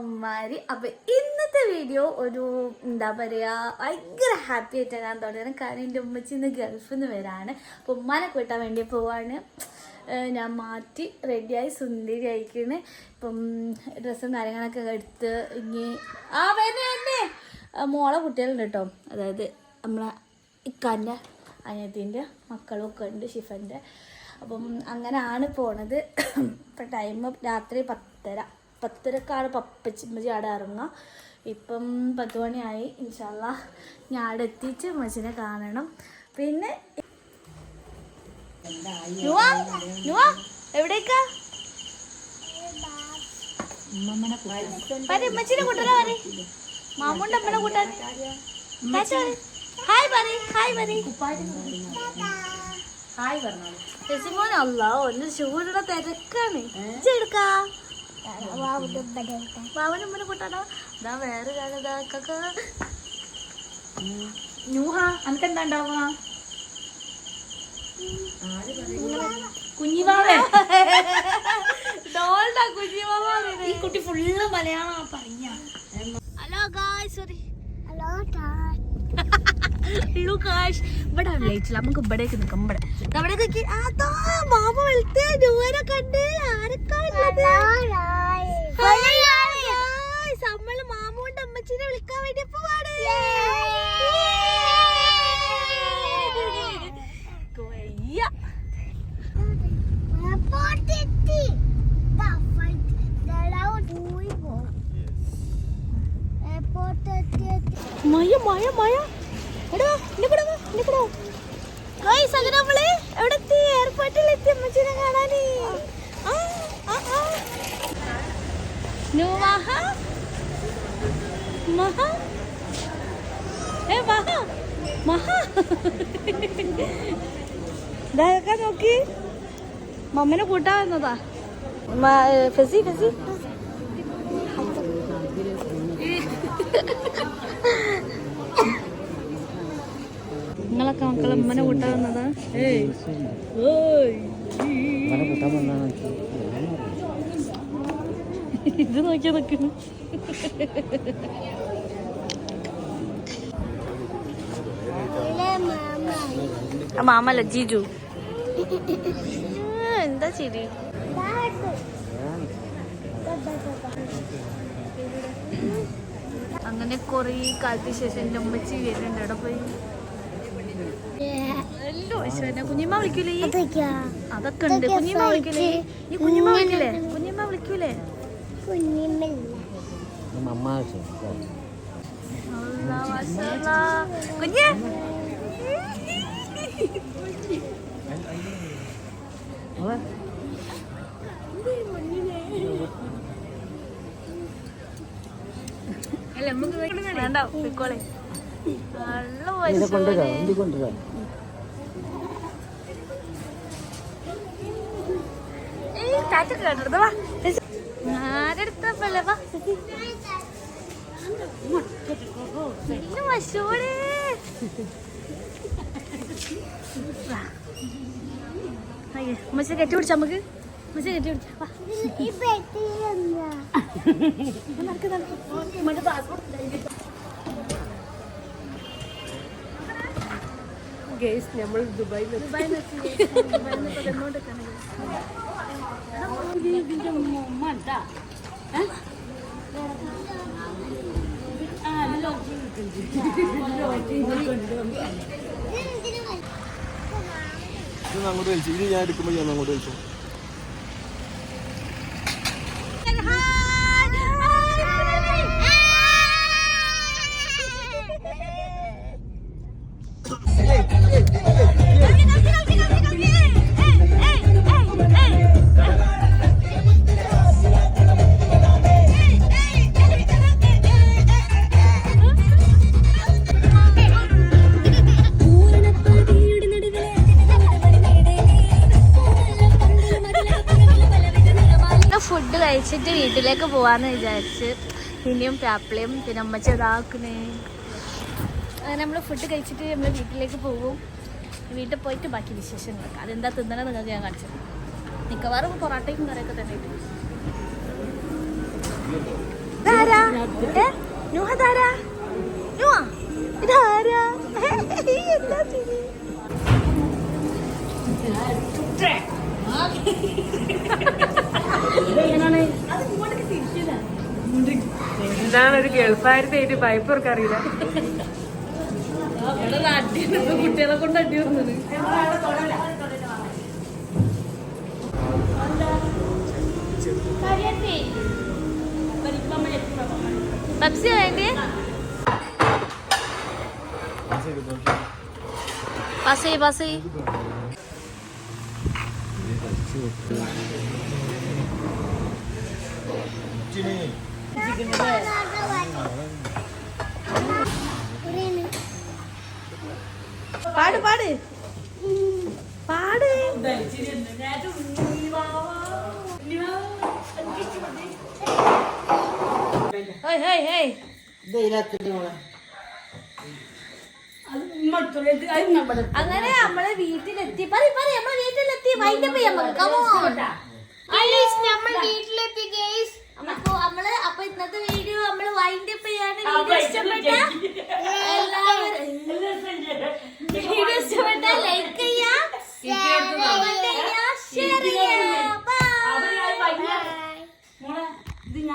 അമ്മമാര്. അപ്പൊ ഇന്നത്തെ വീഡിയോ ഒരു എന്താ പറയാ ഭയങ്കര ഹാപ്പി ആയിട്ടാണ് ഞാൻ തുടങ്ങുന്നത് കാരണം എന്റെ ഉമ്മച്ചി ഇന്ന് ഗൾഫിൽ നിന്ന് വരാണ്. അപ്പൊ ഉമ്മാനെ കൂട്ടാൻ വേണ്ടി പോവാണ്. ഞാൻ മാറ്റി റെഡിയായി സുന്ദരി അയക്കണ് ഇപ്പം ഡ്രസ്സും കാര്യങ്ങളൊക്കെ എടുത്ത് ഇനി ആ വേദന തന്നെ മോളെ കുട്ടികളുണ്ട് കേട്ടോ. അതായത് നമ്മളെ ഇക്കാന്റെ അനിയത്തിന്റെ മക്കളും ഒക്കെ ഉണ്ട് ഷിഫന്റെ. അപ്പം അങ്ങനെയാണ് പോണത്. ഇപ്പം ടൈം രാത്രി പത്തര. പത്തരക്കാണ് പപ്പച്ചിമ്മച്ചി അവിടെ ഇറങ്ങുക. ഇപ്പം പത്ത് മണിയായി. ഇൻഷാല്ല ഞാൻ അവിടെ എത്തിച്ച് മച്ചിനെ കാണണം. പിന്നെ എവിടേക്കാ? ഉമ്മച്ചിനെ കൂട്ടാനാ പറ മാമുണ്ട് അമ്മനെ കൂട്ടാൻ. ഹായ് പറ ഹായ് പറ ഹായ് പറഞ്ഞോളൂ. ശശിമോൻ അല്ല ഒന്ന് ചൂടുള്ള തിരക്കാണ്. ചെടുക്കാ ബാവനും ഉമ്മനെ കൂട്ടാനോ? ഇതാ വേറെ കാര്യം ഇതാ കക്ക നൂഹ അനക്ക് എന്താ ഉണ്ടാവുക? കുഞ്ഞിവാവേ. ഈ കുട്ടി ഫുള്ള് മലയാളം പറഞ്ഞ. ഹലോ ഗായ് സോറി ഹലോ ഗായ്സ് ഇവിടെ വിളിച്ചില്ല നമുക്ക് ഇവിടേക്ക് നിൽക്കാം ഇവിടെ. അവിടേക്ക് അതാ മാമ വെളുത്തേ ദൂരെ കണ്ട് ആരൊക്കെ നമ്മൾ മാമുണ്ട് അമ്മച്ചിനെ വിളിക്കാൻ വേണ്ടി പോവാണ്. വയ്യ. മഴ മഴ നോക്കി. മമ്മനെ കൂട്ടാ വന്നതാ. ഫെസി ഫസി. നിങ്ങളൊക്കെ മക്കളെ ഉമ്മനെ കൂട്ടാ വന്നതാ? ഇത് നോക്കിയാ നിക്കുന്നു മാമല്ല ജീജു. എന്താ ചിരി? അങ്ങനെ കൊറേ കാലത്തിന് ശേഷം എന്റെ ഉമ്മച്ചി വരുന്നുണ്ട്. അവിടെ പോയി? കുഞ്ഞിമ്മ വിളിക്കൂലേ? അതൊക്കെ ഉണ്ട്. കുഞ്ഞിമ്മ വിളിക്കൂലേ? ഈ കുഞ്ഞിമ്മ വിളിക്കൂലേ? കുഞ്ഞിമ്മ വിളിക്കൂലേ? അല്ലാ, മാഷാല്ലാ. കുഞ്ഞ് വേണ്ട പൊയ്ക്കോളെ. നല്ല പശുവിനെ. ഏയ് ടാറ്റ കേട്ടോ വാ ആരെടുത്തപ്പല്ലേ? വാ. പശുവോടെ ഉമ്മച്ചി കെട്ടി പിടിച്ച നമുക്ക്? ഉമ്മച്ചി കെട്ടി പിടിച്ച. പാസ്പോർട്ട് നമ്മൾ ദുബായിൽ ദുബായിൽ നിന്ന് ദുബായിൽ ഇത് അങ്ങോട്ട് വലിച്ചു. ഇത് ഞാൻ എടുക്കുമ്പോൾ ഞാൻ അങ്ങോട്ട് വലിച്ചു. കഴിച്ചിട്ട് വീട്ടിലേക്ക് പോവാന്ന് വിചാരിച്ച്. ഇനിയും പാപ്പിളയും പിന്നെ അമ്മ ഇതാക്കുന്നേ അങ്ങനെ നമ്മൾ ഫുഡ് കഴിച്ചിട്ട് നമ്മൾ വീട്ടിലേക്ക് പോകും. വീട്ടിൽ പോയിട്ട് ബാക്കി വിശേഷം കേൾക്കാം അതെന്താ തിന്നണം നിങ്ങൾക്ക് ഞാൻ കാണിച്ചത് മിക്കവാറും പൊറോട്ടയും കറിയൊക്കെ തന്നെ ഇതാരാ ഏ നുഹ ഇതാരാ നുഹ ഇതാരാ എന്താ ചിരി എന്താണ് ഒരു ഗൾഫായിരുന്നു എഴുതി പൈപ്പർക്ക് അറിയില്ല. കുട്ടികളെ കൊണ്ട് അടി വന്നത് പപ്സി വേണ്ടി പാസ് ചെയ്യ് പാസ് ചെയ്യ്. പാട് പാട്. പാട്. ഹേയ് അങ്ങനെ നമ്മളെ വീട്ടിലെത്തി. പറ പറ നമ്മളെ വീട്ടിലെത്തി. വൈകിട്ട് നമ്മൾ വീട്ടിലെത്തി ഗേസ് അപ്പൊ നമ്മൾ അപ്പൊ ഇന്നത്തെ വീഡിയോ നമ്മൾ വൈൻഡപ്പ് ചെയ്യാണ് വീഡിയോ ഇഷ്ടപ്പെട്ട